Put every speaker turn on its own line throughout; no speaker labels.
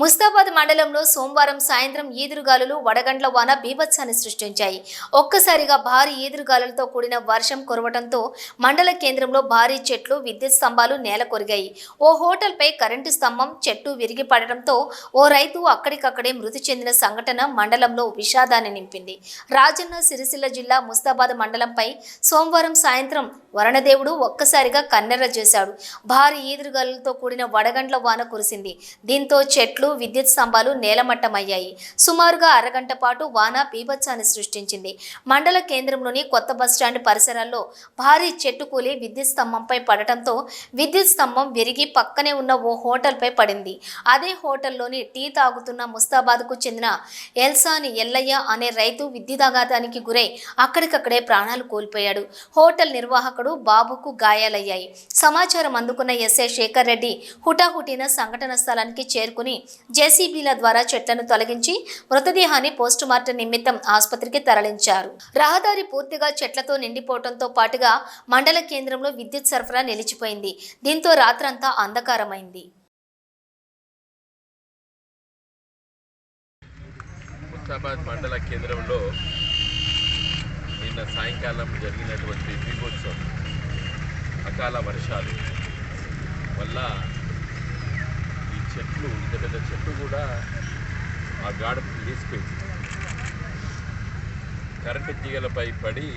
ముస్తాబాద్ మండలంలో సోమవారం సాయంత్రం ఈదురుగాలులు వడగండ్ల వాన బీభత్సాన్ని సృష్టించాయి. ఒక్కసారిగా భారీ ఈదురుగాలులతో కూడిన వర్షం కురవడంతో మండల కేంద్రంలో భారీ చెట్లు విద్యుత్ స్తంభాలు నేల కొరిగాయి ఓ హోటల్పై కరెంటు స్తంభం చెట్టు విరిగి పడడంతో ఓ రైతు అక్కడికక్కడే మృతి చెందిన సంఘటన మండలంలో విషాదాన్ని నింపింది. రాజన్న సిరిసిల్ల జిల్లా ముస్తాబాద్ మండలంపై సోమవారం సాయంత్రం వరణదేవుడు ఒక్కసారిగా కన్నెర్ర చేశాడు. భారీ ఈదురుగాలులతో కూడిన వడగండ్ల వాన కురిసింది. దీంతో చెట్లు విద్యుత్ స్తంభాలు నేలమట్టమయ్యాయి. సుమారుగా అరగంట పాటు వాన బీభత్సాన్ని సృష్టించింది. మండల కేంద్రంలోని కొత్త బస్టాండ్ పరిసరాల్లో భారీ చెట్టు కూలి విద్యుత్ స్తంభంపై పడటంతో విద్యుత్ స్తంభం విరిగి పక్కనే ఉన్న ఓ హోటల్పై పడింది. అదే హోటల్లోని టీ తాగుతున్న ముస్తాబాద్కు చెందిన ఎల్సాని ఎల్లయ్య అనే రైతు విద్యుదాఘాతానికి గురై అక్కడికక్కడే ప్రాణాలు కోల్పోయాడు. హోటల్ నిర్వాహకుడు బాబుకు గాయాలయ్యాయి. సమాచారం అందుకున్న ఎస్ఐ శేఖర్ రెడ్డి హుటాహుటిన సంఘటన స్థలానికి చేరుకుని జేసీబీల ద్వారా చెట్లను తొలగించి మృతదేహాన్ని పోస్టుమార్టం నిమిత్తం ఆసుపత్రికి తరలించారు. రహదారి పూర్తిగా చెట్లతో నిండిపోవడంతో పాటుగా మండల కేంద్రంలో విద్యుత్ సరఫరా నిలిచిపోయింది. దీంతో రాత్రంతా అంధకారమైంది.
మండల కేంద్రంలో నిన్న సాయంకాలం జరిగినటువంటి దీపోత్సవం. అకాల వర్షాలు వల్ల పెద్ద పెద్ద చెట్టు కూడా ఆ గాడకు లేచిపోయింది. కరెంటు తీగలపై పడి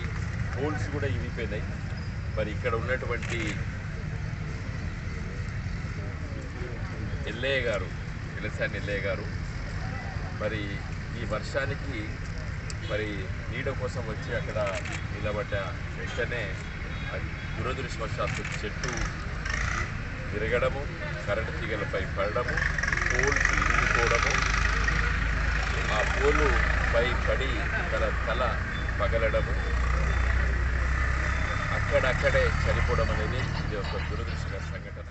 పోల్స్ కూడా ఇరిగిపోయినాయి. మరి ఇక్కడ ఉన్నటువంటి ఎల్లయ్య గారు ఎలసాని ఎల్లయ్య గారు మరి ఈ వర్షానికి మరి నీడ కోసం వచ్చి అక్కడ నిలబడ్డ వెంటనే అది దురదృష్టవశాత్తు చెట్టు తిరగడము కరెంటు తీగలపై పడడము పోల్స్ ఇరిగిపోవడము ఆ పోలు పై పడి తన తల పగలడము. అక్కడక్కడే చనిపోవడం అనేది ఇది ఒక దురదృష్టకర సంఘటన.